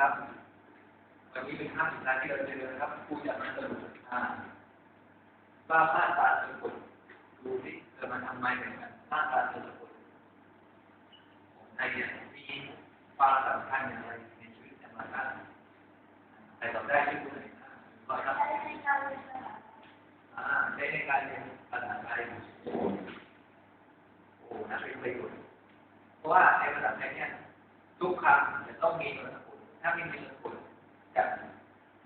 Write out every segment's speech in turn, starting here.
ครับ วันนี้เป็นภาสุดท้ายที่เราเจอนะครับครูจะมาสรุปอ่าว่ามาตาสกุลดูสิจะมาทำไมเหมือนกันมาตาสกุลขอยเนี่ยมีความสำคัญอย่างไรในชีวิตประจำวันบ้างใครตอบได้ช่วยดูหน่อนะขอครับอ่าใช้ในการเรียนภาษาไทยโอ้น่าเป็นประโยชน์เพราะว่าในภาษาไทยเนี่ยทุกคำจะต้องมีนามสกุล ถ้าไม่มีนามสกุลจะ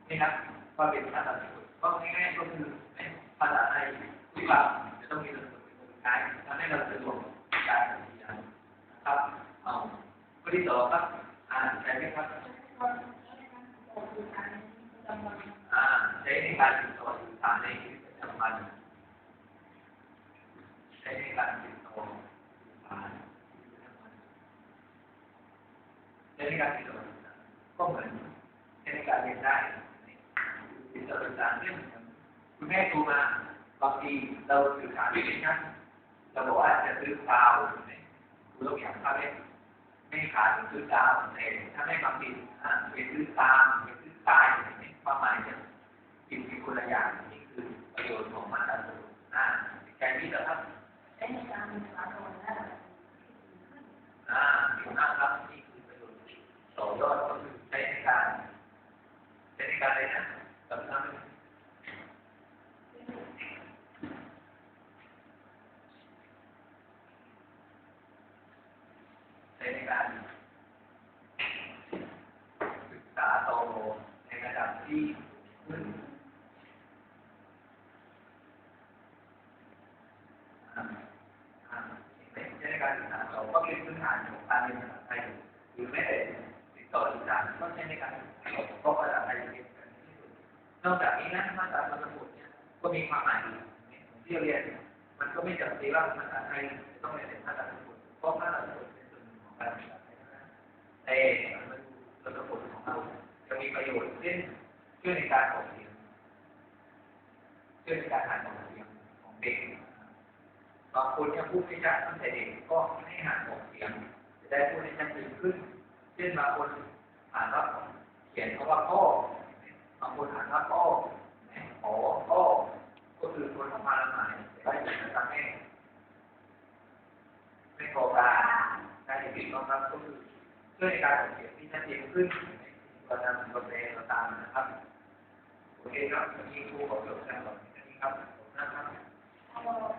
นี่ครับว่าเป็นภาษาสกุลก็ง่ายๆก็คือในภาษาไทยทุกคำจะต้องมีนามสกุลเป็นตัวสุดท้ายทำให้เราสะดวกการเรียนนะครับเอาข้อที่สองครับอ่านใช่ไหมครับอ่าใช้ในการติดต่อสื่อสารในชีวิตประจำวันใช้ในการติดต่อสื่อสารใช้ในการติดต่อ ก็เหมือนใช้ในการเรียนได้ติดต่อสื่อสาเนี่ยเหมือนกันคุณแม่ครูมาบางทีเราสื่อสารไม่เป็นชั้นเราบอกว่าจะซื้อดาวเนี่ยคุณต้องอยากทราบเนี่ยไม่ขาดซื้อดาวแต่ถ้าไม่บางทีอ่าไปซื้อตามไปซื้อตายเนี่ยความหมายจะ สิ่งที่คนละอย่างนี่คือประโยชน์ของมาตราสูตรอ่าใจนี้นะครับ อ่าดีมากครับนี่คือประโยชน์ที่ต่อยอดก็คือใช้ในการใช้ใน การอะไรนะสำคัญใช้ในการศึกษาโตในระดับที่ขึ้นใช้ในการศึกษาโตก็เป็นพื้นฐานของการเรียนภาษาไทยหรือแม้แต่ติด ต่อสื่อสารก็ใช้ในการศึกษาเพราะภาษาไทยเป็นกันนอกจากนี้นะมาตราสมุดเนี่ยก็มีความหมายที่เรียน มันก็ไม่จำเป็นว่าภาษาไทยจะต้องเรียนเป็นภาษาสมุดเพราะภาษาสมุดเป็นส่วนหนึ่งของการศึกษาไทยนะแต่ภาษาสมุดของเราจะมีประโยชน์เช่นช่วยในการออกเสียงช่วยในการอ่านออกเสียงของเด็กบางคนเนี่ยพูดไม่ชัดตั้งแต่เด็กก็ให้หัดออกเสียงจะได้พูดได้ชัดเจนขึ้น ช่นบางคนอ่านว่าเขียนคำว่าพ่อบางคนอ่านว่าพ่อขอพ่อก็คือคนทำมาละหมายได้ยินนะครับแม่ไม่พอการการผิดนะครับก็คือช่วยในการออกเสียงที่ชัดเจนขึ้นเรานำบทเรียนมาตามนะครับโอเคครับวันนี้ครูขอจบการสอนแค่นี้ครับขอบคุณครับ